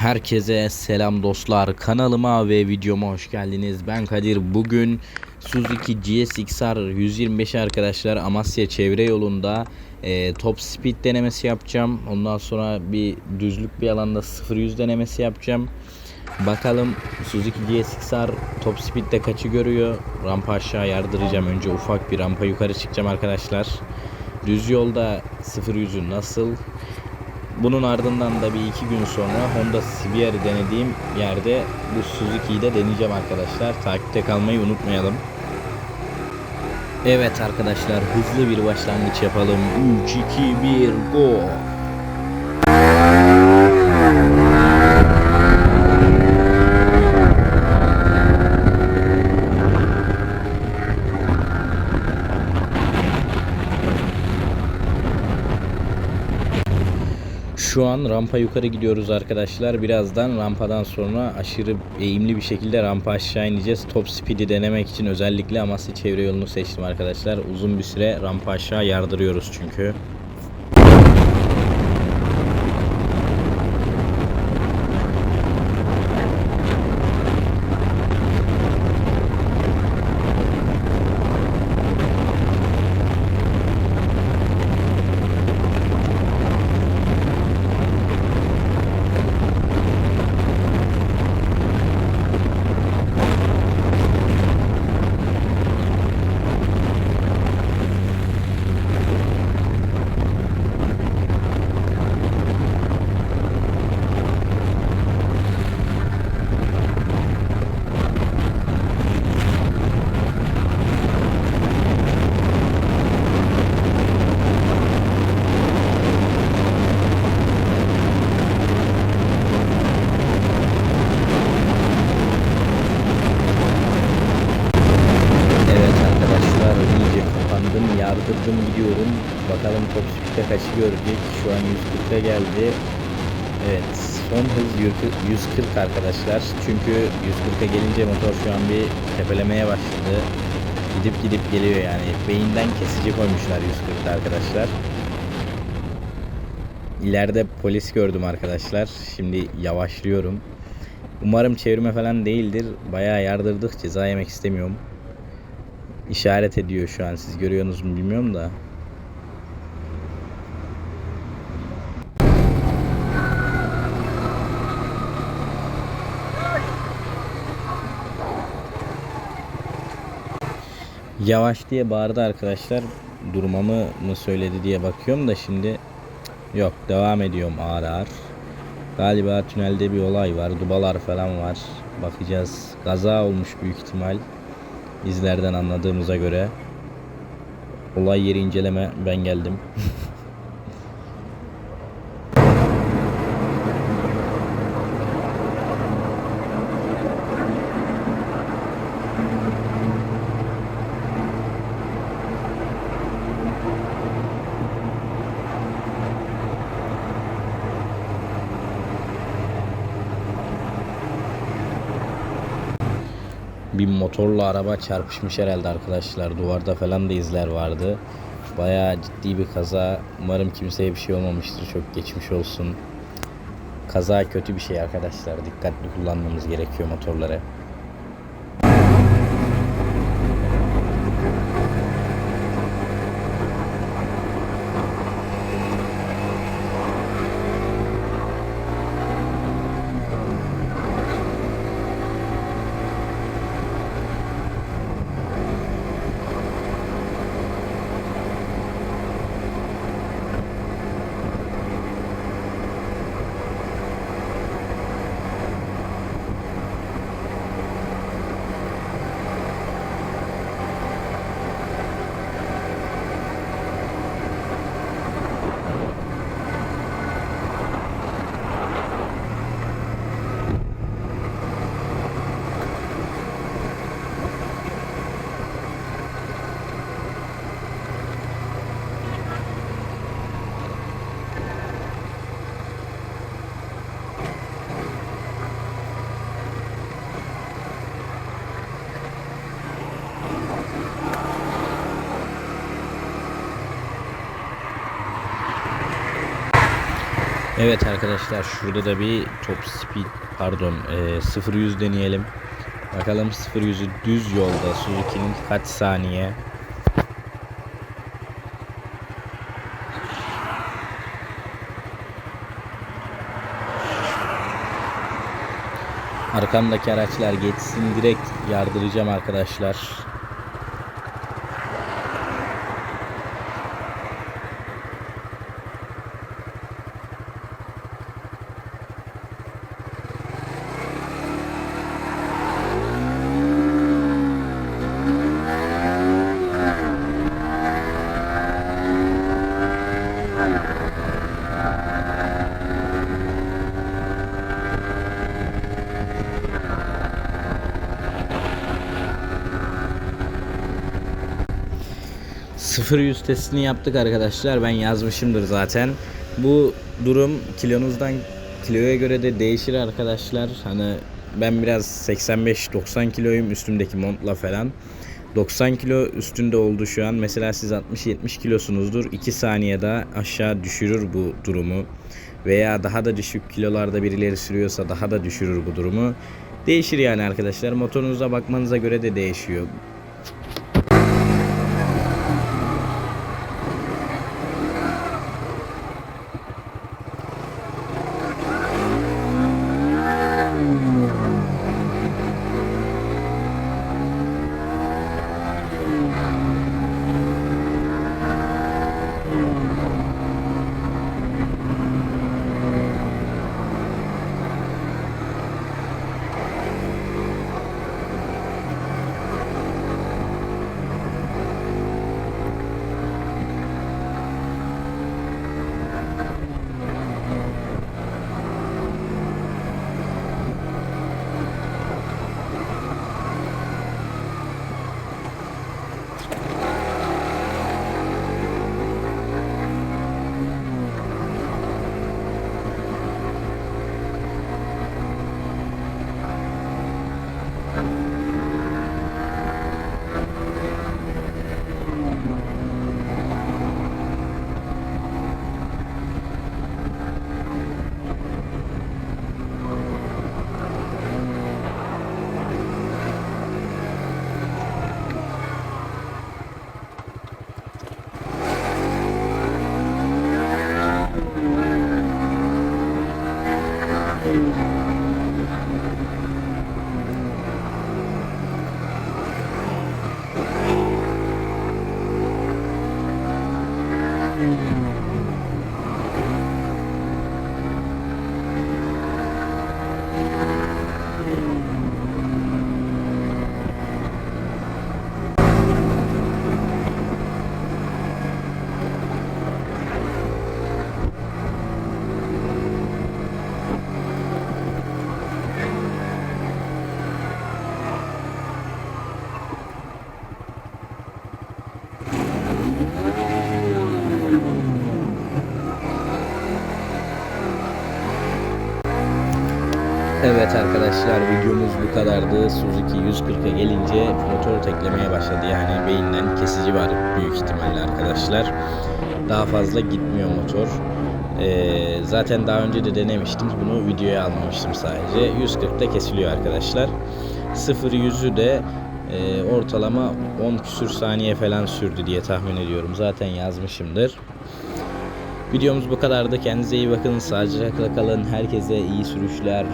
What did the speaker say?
Herkese selam dostlar. Kanalıma ve videoma hoş geldiniz. Ben Kadir. Bugün Suzuki GSX-R 125 arkadaşlar Amasya çevre yolunda e, top speed denemesi yapacağım. Ondan sonra bir düzlük bir alanda 0-100 denemesi yapacağım. Bakalım Suzuki GSX-R top speed'de kaçı görüyor? Rampa aşağı yardıracağım. Önce ufak bir rampa yukarı çıkacağım arkadaşlar. Düz yolda 0-100'ü nasıl? Bunun ardından da bir iki gün sonra Honda CBR'i denediğim yerde bu Suzuki'yi de deneyeceğim arkadaşlar. Takipte kalmayı unutmayalım. Evet arkadaşlar hızlı bir başlangıç yapalım. 3, 2, 1, go! Şu an rampa yukarı gidiyoruz arkadaşlar. Birazdan rampadan sonra aşırı eğimli bir şekilde rampa aşağı ineceğiz. Top speed'i denemek için özellikle Amasya çevre yolunu seçtim arkadaşlar. Uzun bir süre rampa aşağı yardırıyoruz çünkü. Evet arkadaşlar iyice kapandım. Yardırdım gidiyorum. Bakalım top speed'e kaçı görecek. Şu an 140'a geldi. Evet son hız 140 arkadaşlar. Çünkü 140'a gelince motor şu an bir tepelemeye başladı. Gidip gidip geliyor yani. Beyinden kesici koymuşlar 140'ta arkadaşlar. İleride polis gördüm arkadaşlar. Şimdi yavaşlıyorum. Umarım çevirme falan değildir. Bayağı yardırdık. Ceza yemek istemiyorum. İşaret ediyor şu an. Siz görüyorsunuz mu bilmiyorum da. Yavaş diye bağırdı arkadaşlar. Durmamı mı söyledi diye bakıyorum da şimdi yok devam ediyorum ağır ağır. Galiba tünelde bir olay var. Dubalar falan var. Bakacağız. Kaza olmuş büyük ihtimal. İzlerden anladığımıza göre. Olay yeri inceleme ben geldim. bir motorla araba çarpışmış herhalde arkadaşlar. Duvarda falan da izler vardı. Bayağı ciddi bir kaza. Umarım kimseye bir şey olmamıştır. Çok geçmiş olsun. Kaza kötü bir şey arkadaşlar. Dikkatli kullanmamız gerekiyor motorları. Evet arkadaşlar şurada da bir top speed pardon e, 0 100 deneyelim. Bakalım 0 100'ü düz yolda Suzuki'nin kaç saniye? Arkamdaki araçlar geçsin direkt yardıracağım arkadaşlar. Sıfır yüz testini yaptık arkadaşlar. Ben yazmışımdır zaten. Bu durum kilonuzdan kiloya göre de değişir arkadaşlar. Hani ben biraz 85-90 kiloyum üstümdeki montla falan. 90 kilo üstünde oldu şu an. Mesela siz 60-70 kilosunuzdur. 2 saniyede aşağı düşürür bu durumu. Veya daha da düşük kilolarda birileri sürüyorsa daha da düşürür bu durumu. Değişir yani arkadaşlar. Motorunuza bakmanıza göre de değişiyor. Mm-hmm. Evet arkadaşlar videomuz bu kadardı. Suzuki 140'a gelince motor teklemeye başladı. Yani beyinden kesici var büyük ihtimalle arkadaşlar. Daha fazla gitmiyor motor. Ee, zaten daha önce de denemiştim. Bunu videoya almamıştım sadece. 140'ta kesiliyor arkadaşlar. 0-100'ü de e, ortalama 10 küsür saniye falan sürdü diye tahmin ediyorum. Zaten yazmışımdır. Videomuz bu kadardı. Kendinize iyi bakın. Sağlıcakla kalın. Herkese iyi sürüşler.